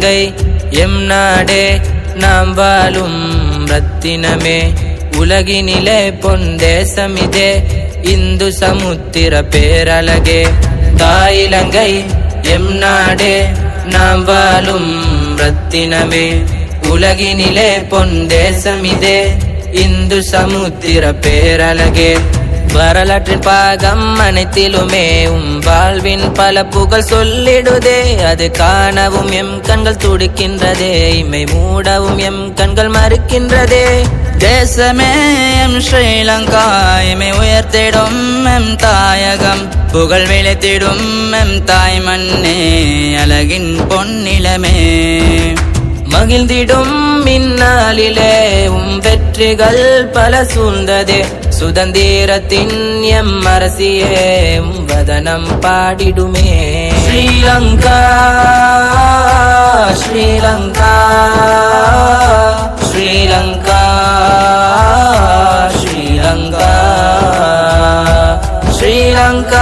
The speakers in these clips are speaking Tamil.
இலங்கை எம் நாடே நாம் வாழும் ரத்தினமே. உலகினிலே பொன் தேசமிதே இந்து சமுத்திர பேரழகே. தாயிலங்கை எம் நாடே நாம் வாழும் ரத்தினமே. உலகினிலே பொன் தேசமிதே இந்து சமுத்திர பேரழகே. வரலாற்றின் பாகம் அனைத்திலுமே உம் வாழ்வின் பல புகழ் சொல்லிடுதே. அது காணவும் எம் கண்கள் துடிக்கின்றதே. இமை மூடவும் எம் கண்கள் மறுக்கின்றதே. தேசமே எம் ஸ்ரீலங்கா இமை உயர்த்திடும் எம் தாயகம். புகழ் விளைத்திடும் எம் தாய் மண்ணே அழகின் பொன்னிலமே மகிழ்ந்திடும் இந்நாளிலே உம் வெற்றிகள் பல சூழ்ந்ததே. சுதந்திரத்தின் எம் அரசியே வதனம் பாடிடுமே. ஸ்ரீலங்கா ஸ்ரீலங்கா ஸ்ரீலங்கா ஸ்ரீலங்கா. ஸ்ரீலங்கா.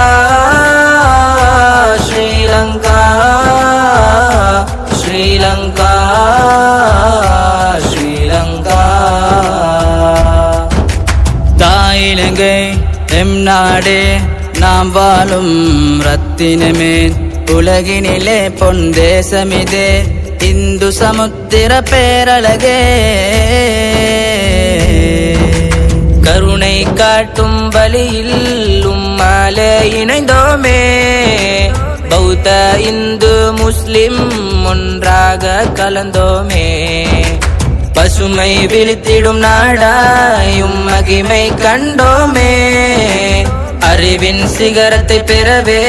நாடே நாம் வாழும் ரத்தினமே உலகினிலே பொன் தேசமிதே. இந்து சமுத்திர பேரழகே. கருணை காட்டும் வழியில் உம்மாலே இணைந்தோமே. பௌத்த இந்து முஸ்லிம் ஒன்றாக கலந்தோமே. பசுமை விழித்திடும் நாடாயும் மகிமை கண்டோமே. அறிவின் சிகரத்தை பெறவே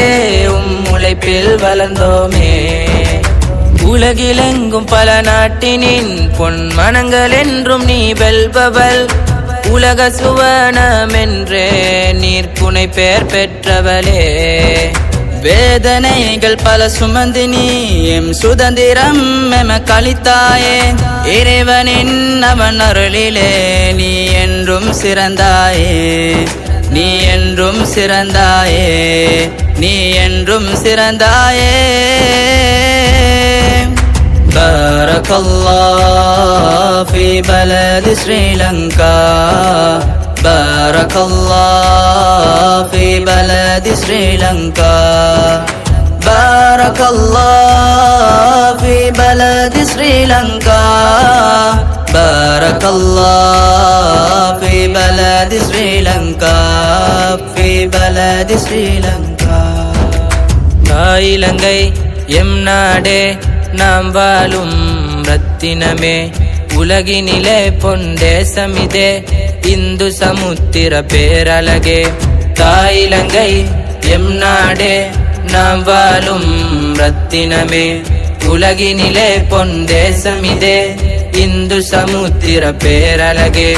உம் உழைப்பில் வளர்ந்தோமே. உலகிலெங்கும் பல நாட்டினின் பொன் மனங்கள் என்றும் நீ வெல்பவள். உலக சுவனமென்றே புனை பெயர் பெற்றவளே. வேதனைகள் பல சுமந்தினி எம் சுதந்திரம் எம கழித்தாயே. இறைவனின் அவன் அருளிலே நீ என்றும் சிறந்தாயே. நீ என்றும் சிறந்தாயே நீ என்றும் சிறந்தாயே بارك الله في بلد سريلانكا بارك الله في بلد سريلانكا بارك الله في بلد سريلانكا بارك الله في بلد سريلانكا في بلد سريلانكا தாயிலங்கை எம் நாடே நாம் வாழும் ரத்தினமே உலகினிலே பொன் தேசமிதே இந்து சமுத்திர பேரழகே தாயிலங்கை எம் நாடே நாம் வாழும் ரத்தினமே உலகினிலே பொன் தேசமிதே இந்து சமுத்திர பேரழகே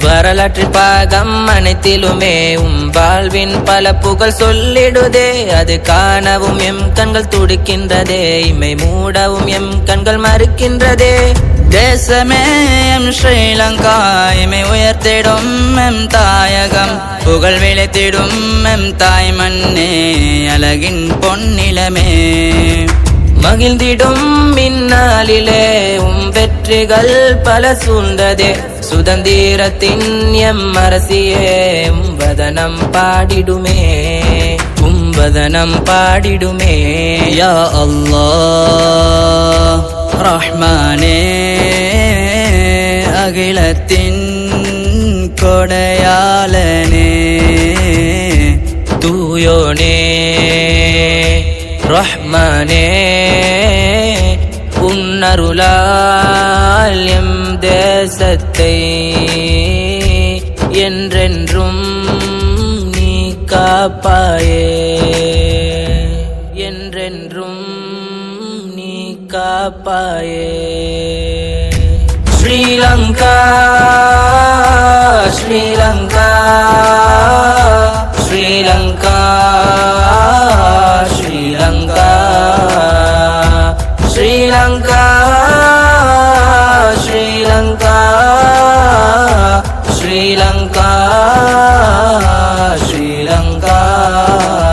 வரலாற்று பாகம் அனைத்திலுமே உம் வாழ்வின் பல புகழ் சொல்லிடுதே. அது காணவும் எம் கண்கள் துடிக்கின்றதே. இமை மூடவும் எம் கண்கள் மறுக்கின்றதே. தேசமே எம் ஸ்ரீலங்கா இமை உயர்த்திடும் எம் தாயகம். புகழ் விளைத்திடும் எம் தாய் மண்ணே அழகின் பொன்னிலமே. மகிழ்ந்திடும் இந்நாளிலே உம் வெற்றிகள் பல சூழ்ந்ததே. சுதந்திரத்தின் எம் அரசியே உம் வதனம் பாடிடுமே. உம்பதனம் பாடிடுமே. யா அல்லா ரஹ்மானே. அகிலத்தின் கொடையாளனே. தூயோனே. ரஹ்மானே உன்னருளால் எம் தேசத்தை என்றென்றும் நீ காப்பாயே. என்றென்றும் நீ காப்பாயே. ஸ்ரீலங்கா ஸ்ரீலங்கா. 水浪花，水浪花，水浪花，水浪花。